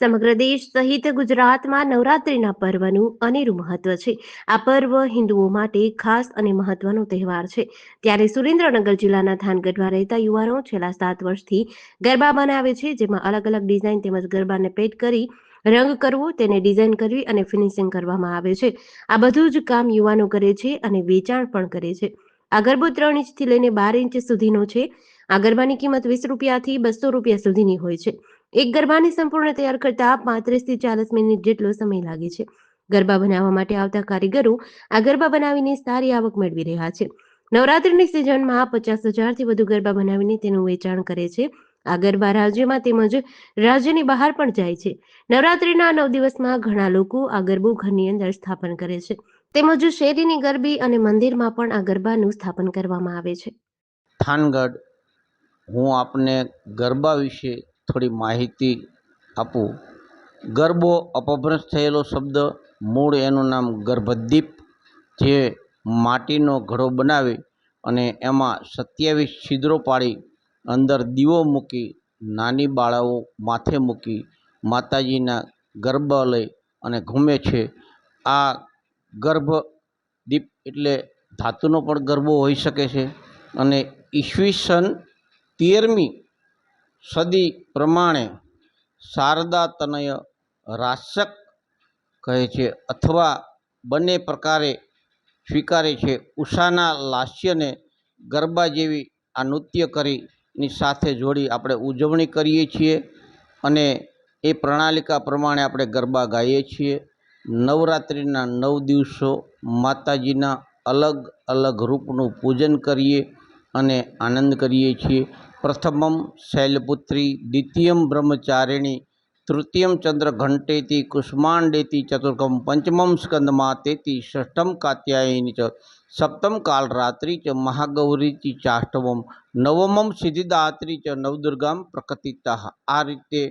સમગ્ર દેશ સહિત ગુજરાતમાં નવરાત્રિના પર્વનું અનેરું મહત્વ છે. આ પર્વ હિન્દુઓ માટે ખાસ અને મહત્વનો તહેવાર છે. ત્યારે સુરેન્દ્રનગર જિલ્લાના થાનગઢમાં રહેતા યુવાનો છેલ્લા સાત વર્ષથી ગરબા બનાવે છે, જેમાં અલગ અલગ ડિઝાઇન તેમજ ગરબાને પેટ કરી રંગ કરવો, તેને ડિઝાઇન કરવી અને ફિનિશિંગ કરવામાં આવે છે. આ બધું જ કામ યુવાનો કરે છે અને વેચાણ પણ કરે છે. આ ગરબો ત્રણ ઇંચથી લઈને બાર ઇંચ સુધીનો છે. આ ગરબાની કિંમત વીસ રૂપિયાથી બસો રૂપિયા સુધીની હોય છે. એક ગરબાની સંપૂર્ણ તૈયાર કરતા પાંત્રીસથી ચાલીસ મિનિટ જેટલો સમય લાગે છે. ગરબા બનાવવા માટે આવતા કારીગરો આ ગરબા બનાવીને સારી આવક મેળવી રહ્યા છે. નવરાત્રિની સિઝનમાં પચાસ હજારથી વધુ ગરબા બનાવીને તેનું વેચાણ કરે છે. આ ગરબા રાજ્યમાં તેમજ રાજ્યની બહાર પણ જાય છે. નવરાત્રિના નવ દિવસમાં ઘણા લોકો આ ગરબો ઘરની અંદર સ્થાપન કરે છે. તેમજ શેરીની ગરબી અને મંદિરમાં પણ આ ગરબાનું સ્થાપન કરવામાં આવે છે. થાનગઢ, હું આપને ગરબા વિશે થોડી માહિતી આપું. ગરબો અપભ્રંશ થયેલો શબ્દ મૂળ એનું નામ ગર્ભદીપ જે માટીનો ઘડો બનાવી અને એમાં સત્યાવીસ છિદ્રો પાડી અંદર દીવો મૂકી, નાની બાળાઓ માથે મૂકી માતાજીના ગરબા લઈ અને ઘૂમે છે. આ ગર્ભદીપ એટલે ધાતુનો પણ ગરબો હોઈ શકે છે. અને ઈસવીસન તેરમી સદી પ્રમાણે શારદા તનય રાસક કહે છે અથવા બંને પ્રકારે સ્વીકારે છે. ઉષાના લાસ્યને ગરબા જેવી આ નૃત્ય કરીની સાથે જોડી આપણે ઉજવણી કરીએ છીએ અને એ પ્રણાલિકા પ્રમાણે આપણે ગરબા ગાઈએ છીએ. નવરાત્રિના નવ દિવસો માતાજીના અલગ અલગ રૂપનું પૂજન કરીએ અને આનંદ કરીએ છીએ. પ્રથમમ શૈલપુત્રી, દ્વિતીયમ બ્રહ્મચારિણી, તૃતીયમ ચંદ્ર ઘંટેતી કુષ્માંડેતી ચતુર્કમ પંચમમ સ્કંદમાતેતી, ષષ્ઠમ કાત્યાયની ચ, સપ્તમ કાલરાત્રિ ચ, મહાગૌરી ચ, ચાષ્ટવમ, નવમમ સિદ્ધિદાત્રી ચ, નવદુર્ગામ પ્રકટિતા. આ રીતે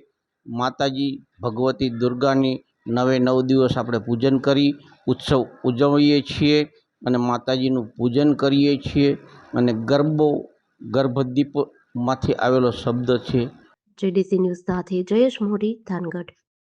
માતાજી ભગવતી દુર્ગાની નવે નવ દિવસ આપણે પૂજન કરી, ઉત્સવ ઉજવીએ છીએ અને માતાજીનું પૂજન કરીએ છીએ અને ગરબો ગર્ભદીપમાંથી આવેલો શબ્દ છે. જેડીસી ન્યૂઝ સાથે જયેશ મોઢી થાનગઢ